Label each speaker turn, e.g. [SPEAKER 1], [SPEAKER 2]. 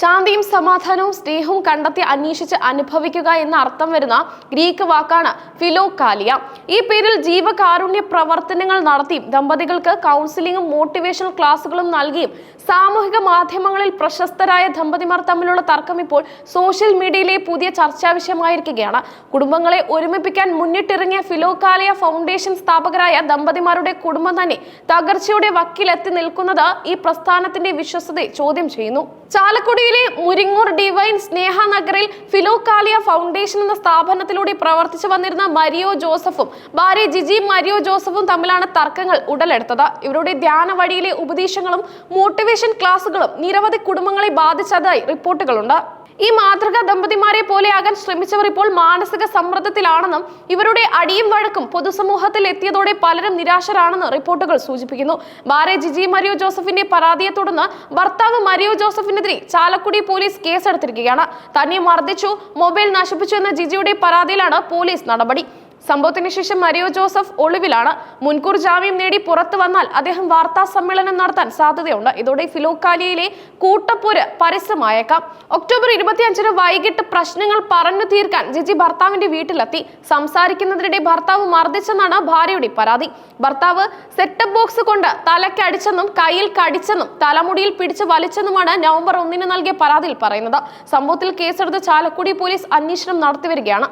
[SPEAKER 1] ശാന്തിയും സമാധാനവും സ്നേഹവും കണ്ടെത്തി അന്വേഷിച്ച് അനുഭവിക്കുക എന്ന അർത്ഥം വരുന്ന ഗ്രീക്ക് വാക്കാണ് ഫിലോകാലിയ. ഈ പേരിൽ ജീവകാരുണ്യ പ്രവർത്തനങ്ങൾ നടത്തി ദമ്പതികൾക്ക് കൗൺസിലിംഗും മോട്ടിവേഷണൽ ക്ലാസുകളും നൽകിയും സാമൂഹിക മാധ്യമങ്ങളിൽ പ്രശസ്തരായ ദമ്പതിമാർ തമ്മിലുള്ള തർക്കം ഇപ്പോൾ സോഷ്യൽ മീഡിയയിലെ പുതിയ ചർച്ചാ വിഷയമായിരിക്കുകയാണ്. കുടുംബങ്ങളെ ഒരുമിപ്പിക്കാൻ മുന്നിട്ടിറങ്ങിയ ഫിലോകാലിയ ഫൗണ്ടേഷൻ സ്ഥാപകരായ ദമ്പതിമാരുടെ കുടുംബം തന്നെ തകർച്ചയുടെ വക്കിലെത്തി നിൽക്കുന്നത് ഈ പ്രസ്ഥാനത്തിന്റെ വിശ്വസതയെ ചോദ്യം ചെയ്യുന്നു. ചാലക്കുടിയിലെ മുരിങ്ങൂർ ഡിവൈൻ സ്നേഹ നഗറിൽ ഫിലോകാലിയ ഫൗണ്ടേഷൻ എന്ന സ്ഥാപനത്തിലൂടെ പ്രവർത്തിച്ചു വന്നിരുന്ന മരിയോ ജോസഫും ഭാര്യ ജിജി മരിയോ ജോസഫും തമ്മിലാണ് തർക്കങ്ങൾ ഉടലെടുത്തത്. ഇവരുടെ ധ്യാന വഴിയിലെ ഉപദേശങ്ങളും മോട്ടിവേഷൻ ക്ലാസുകളും നിരവധി കുടുംബങ്ങളെ ബാധിച്ചതായി റിപ്പോർട്ടുകളുണ്ട്. ഈ മാതൃകാ ദമ്പതിമാരെ പോലെയാകാൻ ശ്രമിച്ചവർ ഇപ്പോൾ മാനസിക സമ്മർദ്ദത്തിലാണെന്നും ഇവരുടെ അടിയും വഴക്കും പൊതുസമൂഹത്തിൽ എത്തിയതോടെ പലരും നിരാശരാണെന്ന് റിപ്പോർട്ടുകൾ സൂചിപ്പിക്കുന്നു. ഭാര്യ ജിജി മരിയോ ജോസഫിന്റെ പരാതിയെ തുടർന്ന് ഭർത്താവ് മരിയോ ജോസഫിനെതിരെ ചാലക്കുടി പോലീസ് കേസെടുത്തിരിക്കുകയാണ്. തന്നെ മർദ്ദിച്ചു മൊബൈൽ നശിപ്പിച്ചു എന്ന ജിജിയുടെ പരാതിയിലാണ് പോലീസ് നടപടി. സംഭവത്തിന് ശേഷം മരിയോ ജോസഫ് ഒളിവിലാണ്. മുൻകൂർ ജാമ്യം നേടി പുറത്തു വന്നാൽ അദ്ദേഹം വാർത്താ സമ്മേളനം നടത്താൻ സാധ്യതയുണ്ട്. ഇതോടെ ഫിലോക്കാലിയയിലെ കൂട്ടപ്പോര് പരസ്യമായേക്കാം. ഒക്ടോബർ ഇരുപത്തിയഞ്ചിന് വൈകിട്ട് പ്രശ്നങ്ങൾ പറഞ്ഞു തീർക്കാൻ ജിജി ഭർത്താവിന്റെ വീട്ടിലെത്തി. സംസാരിക്കുന്നതിനിടെ ഭർത്താവ് മർദ്ദിച്ചെന്നാണ് ഭാര്യയുടെ പരാതി. ഭർത്താവ് സെറ്റപ്പ് ബോക്സ് കൊണ്ട് തലക്കടിച്ചെന്നും കയ്യിൽ കടിച്ചെന്നും തലമുടിയിൽ പിടിച്ച് വലിച്ചെന്നുമാണ് നവംബർ ഒന്നിന് നൽകിയ പരാതിയിൽ പറയുന്നത്. സംഭവത്തിൽ കേസെടുത്ത് ചാലക്കുടി പോലീസ് അന്വേഷണം നടത്തിവരികയാണ്